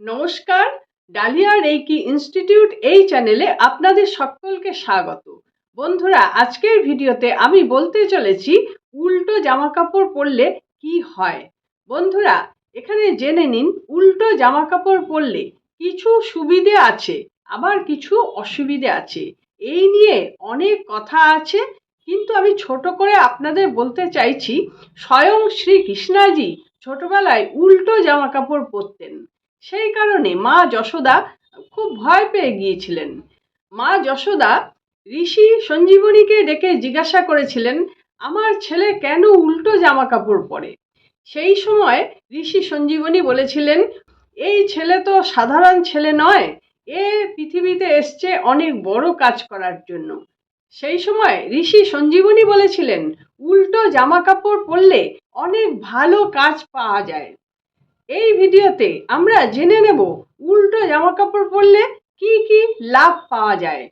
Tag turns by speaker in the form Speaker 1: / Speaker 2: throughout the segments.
Speaker 1: নমস্কার, dahlia reiki institute এই চ্যানেলে আপনাদের সকলকে স্বাগত। বন্ধুরা, আজকের ভিডিওতে আমি বলতে চলেছি, উল্টো জামা কাপড় পরলে কি হয়? বন্ধুরা, এখানে জেনে নিন, উল্টো জামা কাপড় পরলে কিছু সুবিধে আছে, আবার কিছু অসুবিধে আছে। এই নিয়ে অনেক কথা আছে, কিন্তু আমি ছোট করে আপনাদের বলতে চাইছি, স্বয়ং শ্রী কৃষ্ণাজি ছোটবেলায় উল্টো জামা কাপড় পরতেন। সেই কারণে মা যশোদা খুব ভয় পেয়ে গিয়েছিলেন। মা যশোদা ঋষি সঞ্জীবনীকে ডেকে জিজ্ঞাসা করেছিলেন, আমার ছেলে কেন উল্টো জামা কাপড় পরে? সেই সময় ঋষি সঞ্জীবনী বলেছিলেন, এই ছেলে তো সাধারণ ছেলে নয়, এ পৃথিবীতে এসছে অনেক বড় কাজ করার জন্য। সেই সময় ঋষি সঞ্জীবনী বলেছিলেন, উল্টো জামা কাপড় পরলে অনেক ভালো কাজ পাওয়া যায়। এই ভিডিওতে আমরা জেনে নেব উল্টো জামা কাপড় পরলে কি কি লাভ পাওয়া যায়।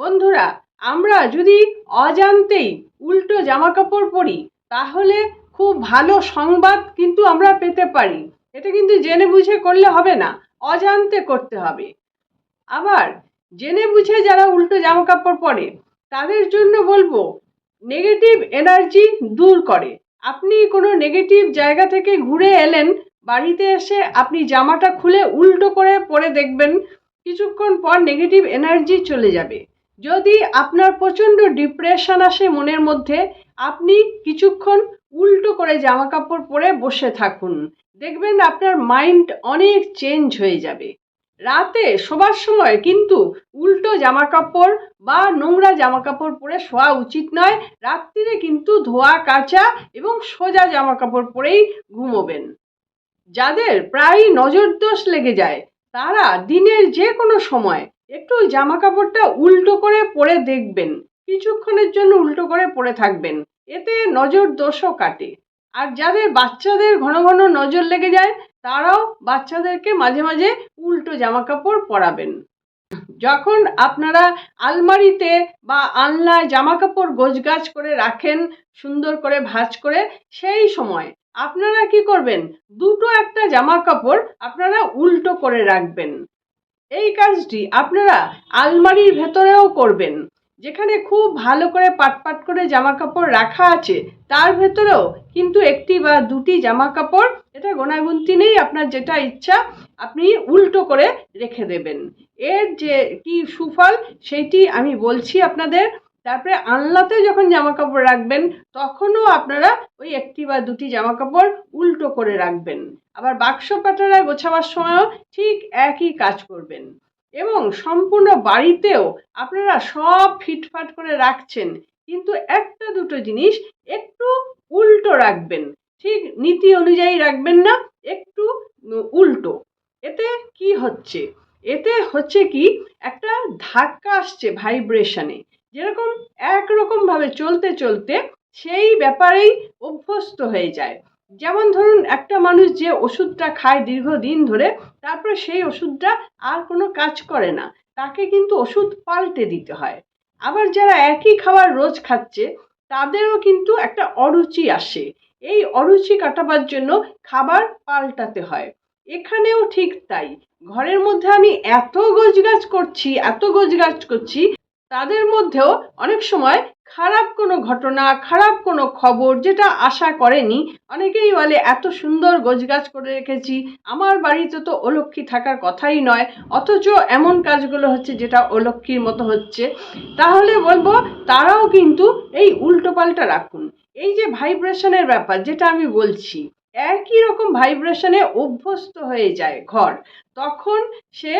Speaker 1: বন্ধুরা, আমরা যদি অজান্তেই উল্টো জামা কাপড় পরি, তাহলে খুব ভালো সংবাদ কিন্তু আমরা পেতে পারি। এটা কিন্তু জেনে বুঝে করলে হবে না, অজান্তে করতে হবে। আবার জেনে বুঝে যারা উল্টো জামা কাপড় পরে, তাদের জন্য বলব নেগেটিভ এনার্জি দূর করে। আপনি কোনো নেগেটিভ জায়গা থেকে ঘুরে এলেন বাড়িতে এসে আপনি জামাটা খুলে উল্টো করে পরে দেখবেন, কিছুক্ষণ পর নেগেটিভ এনার্জি চলে যাবে। যদি আপনার প্রচণ্ড ডিপ্রেশন আসে মনের মধ্যে, আপনি কিছুক্ষণ উল্টো করে জামা কাপড় পরে বসে থাকুন। দেখবেন আপনার মাইন্ড অনেক চেঞ্জ হয়ে যাবে। রাতে শোবার সময় কিন্তু উল্টো জামা কাপড় বা নোংরা জামা কাপড় পরে শোয়া উচিত নয়। রাত্রিরে কিন্তু ধোয়া, কাচা এবং সোজা জামা কাপড় পরেই ঘুমোবেন। যাদের প্রায় নজর দোষ লেগে যায়, তারা দিনের যে কোনো সময় একটু জামা কাপড়টা উল্টো করে পরে দেখবেন। কিছুক্ষণের জন্য উল্টো করে পরে থাকবেন। এতে নজর দোষও কাটে। আর যাদের বাচ্চাদের ঘন ঘন নজর লেগে যায়, তারাও বাচ্চাদেরকে মাঝে মাঝে উল্টো জামা কাপড় পরাবেন। যখন আপনারা আলমারিতে বা আলনায় জামা কাপড় গোছগাছ করে রাখেন, সুন্দর করে ভাঁজ করে, সেই সময় আপনারা কি করবেন? দুটো একটা জামা কাপড় আপনারা উল্টো করে রাখবেন। এই কাজটি আপনারা আলমারির ভেতরেও করবেন। যেখানে খুব ভালো করে পাটপাট করে জামা কাপড় রাখা আছে, তার ভেতরেও কিন্তু একটি বা দুটি জামা কাপড় এটা গোনাগুনতি নেই, আপনার যেটা ইচ্ছা আপনি উল্টো করে রেখে দেবেন। এর যে কি সুফল সেইটি আমি বলছি আপনাদের। তারপরে আলনাতে যখন জামা কাপড় রাখবেন, তখনও আপনারা ওই একটি বা দুটি জামা কাপড় উল্টো করে রাখবেন। আবার বাক্স পাটারায় গোছাবার সময়ও ঠিক একই কাজ করবেন। এবং সম্পূর্ণ বাড়িতেও আপনারা সব ফিটফাট করে রাখছেন, কিন্তু একটা দুটো জিনিস একটু উল্টো রাখবেন। ঠিক নীতি অনুযায়ী রাখবেন না, একটু উল্টো। এতে কি হচ্ছে? এতে হচ্ছে কি, একটা ধাক্কা আসছে ভাইব্রেশনে যেরকম একরকমভাবে চলতে চলতে সেই ব্যাপারেই অভ্যস্ত হয়ে যায়। যেমন ধরুন, একটা মানুষ যে ওষুধটা খায় দীর্ঘদিন ধরে, তারপরে সেই ওষুধটা আর কোনো কাজ করে না। তাকে কিন্তু ওষুধ পাল্টে দিতে হয়। আবার যারা একই খাবার রোজ খাচ্ছে, তাদেরও কিন্তু একটা অরুচি আসে। এই অরুচি কাটাবার জন্য খাবার পাল্টাতে হয়। এখানেও ঠিক তাই। ঘরের মধ্যে আমি এত গোছগাছ করছি, এত গোছগাছ করছি তাদের মধ্যেও অনেক সময় খারাপ কোনো ঘটনা, খারাপ কোনো খবর যেটা আশা করেনি, অনেকেই বলে, এত সুন্দর গোছগাছ করে রেখেছি, আমার বাড়িতে তো অলক্ষী থাকার কথাই নয়, অথচ এমন কাজগুলো হচ্ছে যেটা অলক্ষীর মতো হচ্ছে। তাহলে বলব, তারাও কিন্তু এই উল্টোপাল্টা রাখুন। এই যে ভাইব্রেশনের ব্যাপার, যেটা আমি বলছি একই রকম ভাইব্রেশনে অভ্যস্ত হয়ে যায় ঘর, তখন সে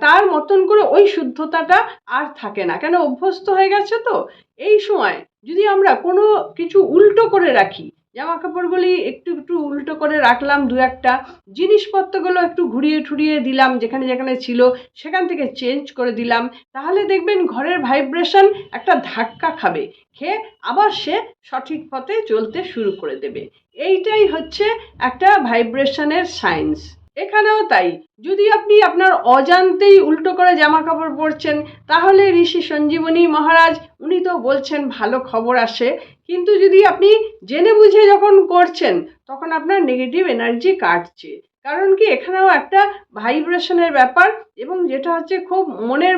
Speaker 1: তার মতন করে ওই শুদ্ধতাটা আর থাকে না। কেন? অভ্যস্ত হয়ে গেছে তো? এই সময় যদি আমরা কোনো কিছু উল্টো করে রাখি জামা কাপড়গুলি একটু একটু উল্টো করে রাখলাম দু একটা। জিনিসপত্রগুলো একটু ঘুরিয়ে ঠুরিয়ে দিলাম যেখানে যেখানে ছিল, সেখান থেকে চেঞ্জ করে দিলাম। তাহলে দেখবেন ঘরের ভাইব্রেশন একটা ধাক্কা খাবে। খেয়ে আবার সে সঠিক পথে চলতে শুরু করে দেবে। এইটাই হচ্ছে একটা ভাইব্রেশনের সায়েন্স এখানেও তাই। যদি আপনি আপনার অজান্তেই উল্টো করে জামা কাপড় পরছেন, তাহলে ঋষি সঞ্জীবনী মহারাজ, উনি তো বলছেন ভালো খবর আসে। কিন্তু যদি আপনি জেনে বুঝে যখন করছেন, তখন আপনার নেগেটিভ এনার্জি কাটছে। কারণ কি? এখানেও একটা ভাইব্রেশনের ব্যাপার এবং যেটা হচ্ছে খুব মনের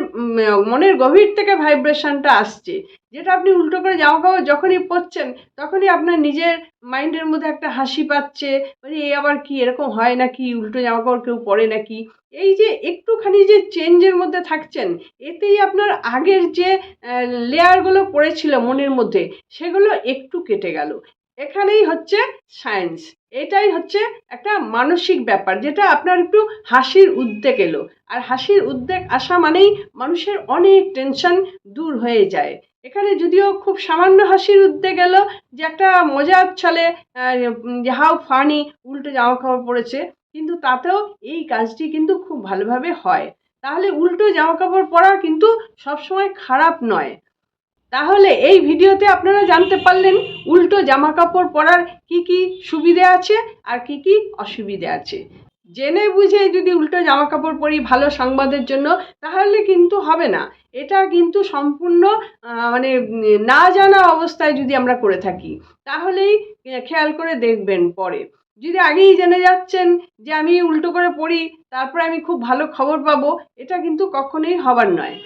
Speaker 1: মনের গভীর থেকে ভাইব্রেশনটা আসছে। যেটা আপনি উল্টো করে জামা কাপড় যখনই পরছেন তখনই আপনার নিজের মাইন্ডের মধ্যে একটা হাসি পাচ্ছে মানে এ আবার কি, এরকম হয় নাকি? উল্টো জামা কাপড় কেউ পরে নাকি? এই যে একটুখানি যে চেঞ্জের মধ্যে থাকছেন, এতেই আপনার আগের যে লেয়ারগুলো পড়েছিল মনের মধ্যে, সেগুলো একটু কেটে গেল। এখানেই হচ্ছে সায়েন্স এটাই হচ্ছে একটা মানসিক ব্যাপার, যেটা আপনার একটু হাসির উদ্বেগ এলো। আর হাসির উদ্বেগ আসা মানেই মানুষের অনেক টেনশন দূর হয়ে যায়। এখানে যদিও খুব সামান্য হাসির উদ্বেগ এলো যে একটা মজার ছলে যে হাউ ফানি উল্টো জামা কাপড় পরেছে, কিন্তু তাতেও এই কাজটি কিন্তু খুব ভালোভাবে হয়। তাহলে উল্টো জামা কাপড় পরা কিন্তু সবসময় খারাপ নয়। তাহলে এই ভিডিওতে আপনারা জানতে পারলেন উল্টো জামা কাপড় পরার কি কি সুবিধে আছে আর কি কি অসুবিধে আছে। জেনে বুঝে যদি উল্টো জামা কাপড় পরি ভালো সংবাদের জন্য, তাহলে কিন্তু হবে না। এটা কিন্তু সম্পূর্ণ মানে না জানা অবস্থায় যদি আমরা করে থাকি, তাহলেই খেয়াল করে দেখবেন পরে। যদি আগেই জেনে যাচ্ছেন যে আমি উল্টো করে পড়ি তারপরে আমি খুব ভালো খবর পাবো, এটা কিন্তু কখনোই হবার নয়।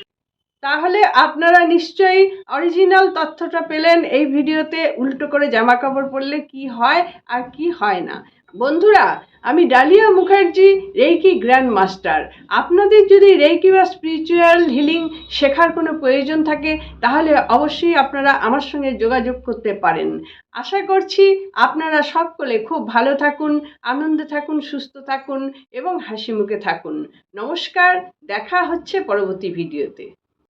Speaker 1: তাহলে আপনারা নিশ্চয়ই অরিজিনাল তথ্যটা পেলেন। এই ভিডিওতে উল্টো করে জামা কাপড় পরলে কি হয় আর কি হয় না। বন্ধুরা, আমি Dalia Mukherjee, reiki grand master আপনাদের যদি রেইকি বা স্পিরিচুয়াল হিলিং শেখার কোনো প্রয়োজন থাকে, তাহলে অবশ্যই আপনারা আমার সঙ্গে যোগাযোগ করতে পারেন। আশা করছি আপনারা সকলে খুব ভালো থাকুন, আনন্দে থাকুন, সুস্থ থাকুন এবং হাসি মুখে থাকুন। নমস্কার, দেখা হচ্ছে পরবর্তী ভিডিওতে।